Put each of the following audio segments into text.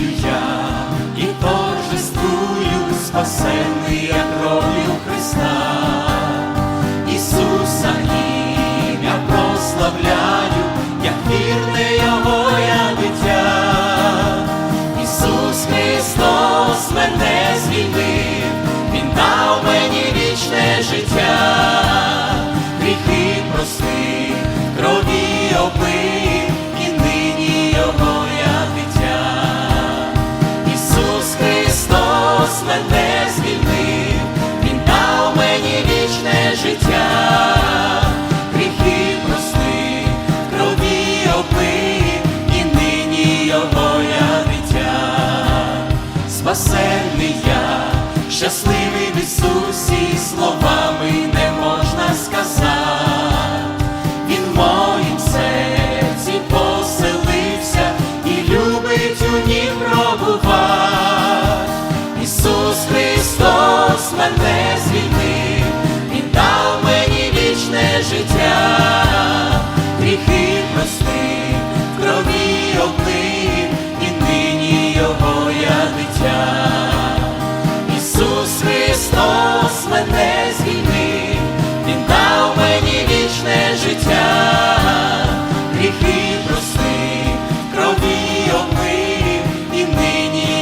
радістю я і торжествую, спасенний я кров'ю Христа, Ісуса ім'я прославляю, як вірне Його я дитя, Ісус Христос мене звільнив, Він дав мені вічне життя, гріхи прости, крові обмив. щасливий в Ісусі слова.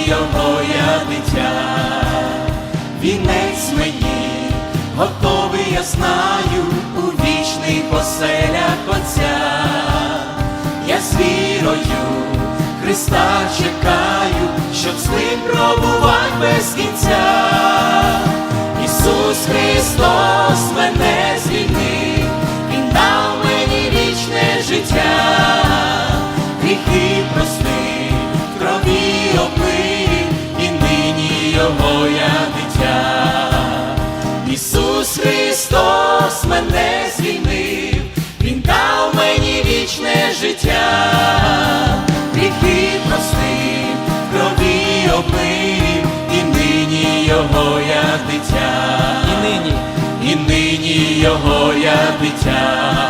Марію, моя дитя, вінець мені готовий, я знаю, у вічний поселях Отця. Я з вірою Христа чекаю, щоб з ним пробувати без кінця. Ісус Христос. Христос мене звільнив, Він дав мені вічне життя, гріхи простив, крові облив, і нині його я дитя, і нині, і нині його я дитя.